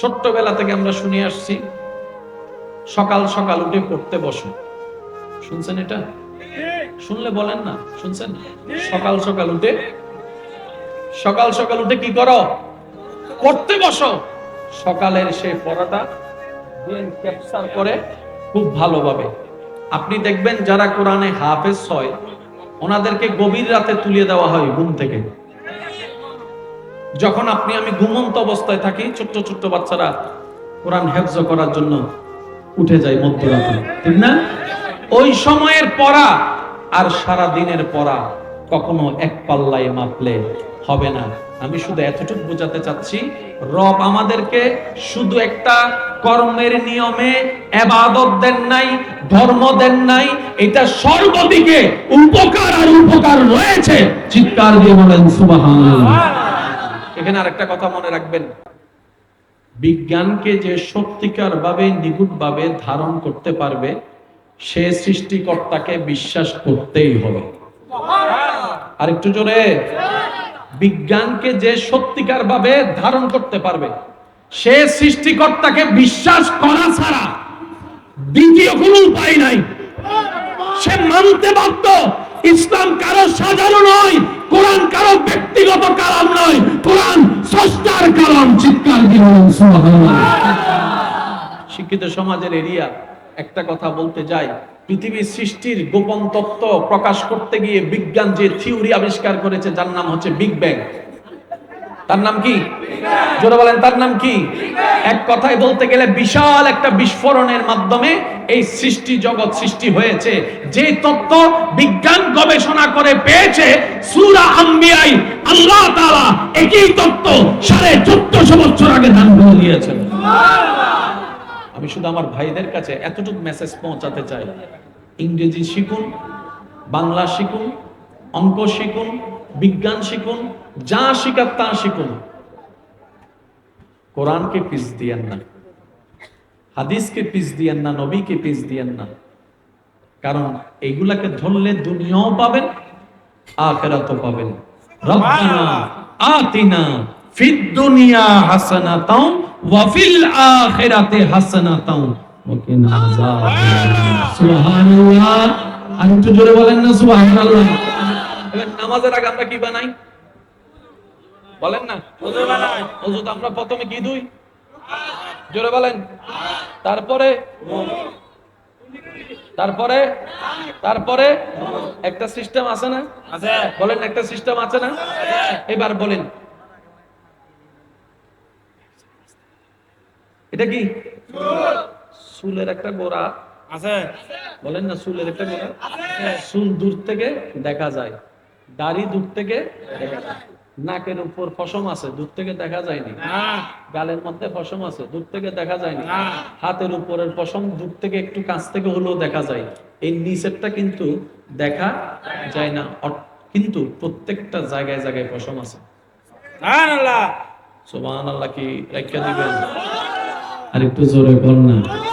ছোট্টবেলা থেকে আমরা শুনে আসছি, সকাল সকাল উঠে পড়তে বসো। শুনছেন এটা? শুনলে বলেন না, শুনছেন? সকাল সকাল উঠে, সকাল সকাল উঠে কি করো? পড়তে বসো। সকালের সেই পড়াটা ক্যাপচার করে খুব ভালোভাবে। আপনি দেখবেন যারা কোরআনে হাফেজ হয়, ওনাদেরকে গভীর রাতে তুলিয়ে দেওয়া হয় ঘুম থেকে। যখন আপনি, আমি ঘুমন্ত অবস্থায় থাকি, ছোট্ট ছোট্ট বাচ্চারা কোরআন হেফজ করার জন্য উঠে যায় মধ্যরাতে, ঠিক না? ওই সময়ের পড়া আর সারা দিনের পড়া কখনো এক পাল্লায় মাপলে হবে না। আমি শুধু এতটুকু বোঝাতে চাচ্ছি, রব আমাদেরকে শুধু একটা কর্মের নিয়মে এবাদত দেন নাই, ধর্ম দেন নাই, এটা সর্বদিকে উপকার আর উপকার রয়েছে। চিৎকার দিয়ে বলেন, সুবহানাল্লাহ। এখানে আরেকটা কথা মনে রাখবেন। বিজ্ঞানকে যে সত্যিকার ভাবে নিগুট ভাবে ধারণ করতে পারবে, সে সৃষ্টিকর্তাকে বিশ্বাস করতেই হবে। আরেকটু জোরে। বিজ্ঞানকে যে সত্যিকার ভাবে ধারণ করতে পারবে, সে সৃষ্টিকর্তাকে বিশ্বাস করা ছাড়া দ্বিতীয় কোনো উপায় নাই সে মানতে বাধ্য ইসলাম কারও সাজানো নয় কোরআন কারও ব্যক্তিগত কালাম নয় কোরআন কালাম চিৎকার শিক্ষিত সমাজের এরিয়া, একটা কথা বলতে যাই পৃথিবীর সৃষ্টির গোপন তত্ত্ব প্রকাশ করতে গিয়ে বিজ্ঞান যে থিওরি আবিষ্কার করেছে, যার নাম হচ্ছে বিগ ব্যাং। তার নাম কি? জোরে বলেন, তার নাম কি? এক কথায় বলতে গেলে বিশাল একটা বিস্ফোরণের মাধ্যমে এই সৃষ্টি জগৎ সৃষ্টি হয়েছে। যে তত্ত্ব বিজ্ঞান গবেষণা করে পেয়েছে, সূরা আম্বিয়াই আল্লাহ তাআলা একই তত্ত্ব সাড়ে চোদ্দশো বছর আগে দান করে দিয়েছেন। আমি শুধু আমার ভাইদের কাছে এতটুকু মেসেজ পৌঁছাতে চাই। ইংরেজি শিখুন, বাংলা শিখুন অঙ্ক শিখুন, বিজ্ঞান শিখুন, যা শিখার তা শিখুন। কোরআনকে পিস দিয়েন না, হাদিসকে পিস দিয়েন না, নবীকে পিস দিয়েন না। কারণ এইগুলাকে ধরলে দুনিয়াও পাবেন, আখেরাতও পাবেন। রব্বানা আতিনা ফিদ দুনিয়া হাসানাতাও ওয়া ফিল আখিরাতি হাসানাতাও। ওয়া কিনা সুবহানাল্লাহ। আর একটু জোরে বলেন না, সুবহানাল্লাহ। নামাজের আগে আমরা কি বানাই? বলেন না। ওযু বানাই। ওযু তো আমরা প্রথমে কি দুই? জোরে বলেন। তারপরে? তারপরে? তারপরে? একটা সিস্টেম আছে না? বলেন একটা সিস্টেম আছে না? এবার বলেন। এটা কি? চুলের একটা গোড়া। আছে। বলেন না চুলের একটা গোড়া। চুল দূর থেকে দেখা যায়। দাড়ি দূর থেকে দেখা যায়। নাকের উপর ফসম আছে দূর থেকে দেখা যায়নি। গালের মধ্যে ফসম আছে দূর থেকে দেখা যায়নি। হাতের উপরের পশম দূর থেকে একটু কাছ থেকে হলেও দেখা যায়। এই নিচেরটা কিন্তু দেখা যায় না। কিন্তু প্রত্যেকটা জায়গায় জায়গায় পশম আছে। সুবহানাল্লাহ। সুবহানাল্লাহ কি রেখে দিবেন? আর একটু জোরে বল না।